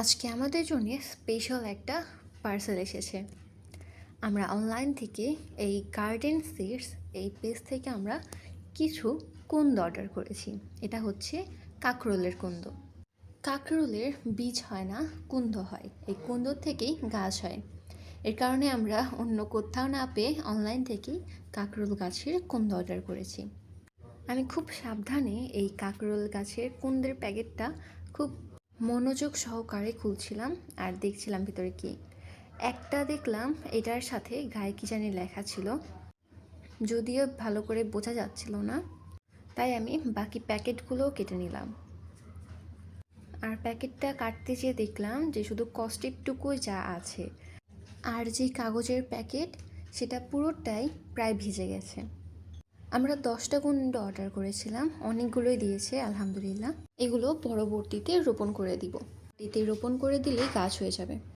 আজকে আমাদের জন্য স্পেশাল একটা পার্সেল এসেছে। আমরা অনলাইন থেকে এই গার্ডেন সিডস এই পেজ থেকে আমরা কিছু কুন্দ অর্ডার করেছি। এটা হচ্ছে কাকরোলের কুন্দ। কাকরোলের বীজ হয় না, কুন্দ হয়। এই কুন্দ থেকেই গাছ হয়। এর কারণে আমরা অন্য কোথাও না পেয়ে অনলাইন থেকেই কাকরোল গাছের কুন্দ অর্ডার করেছি। আমি খুব সাবধানে এই কাকরোল গাছের কুন্দের প্যাকেটটা খুব মনোযোগ সহকারে খুলছিলাম আর দেখছিলাম ভিতরে কি। একটা দেখলাম এটার সাথে গায়ে কি জানি লেখা ছিল। যদিও ভালো করে বোঝা যাচ্ছিল না, তাই আমি বাকি প্যাকেটগুলোও কেটে নিলাম। আর প্যাকেটটা কাটতে যেয়ে দেখলাম যে শুধু কস্টিকটুকুই যা আছে, আর যে কাগজের প্যাকেট, সেটা পুরোটাই প্রায় ভিজে গেছে। আমরা দশটা কুণ্ড অর্ডার করেছিলাম, অনেকগুলোই দিয়েছে, আলহামদুলিল্লাহ। এগুলো পরবর্তীতে রোপণ করে দিব। এতে রোপণ করে দিলেই গাছ হয়ে যাবে।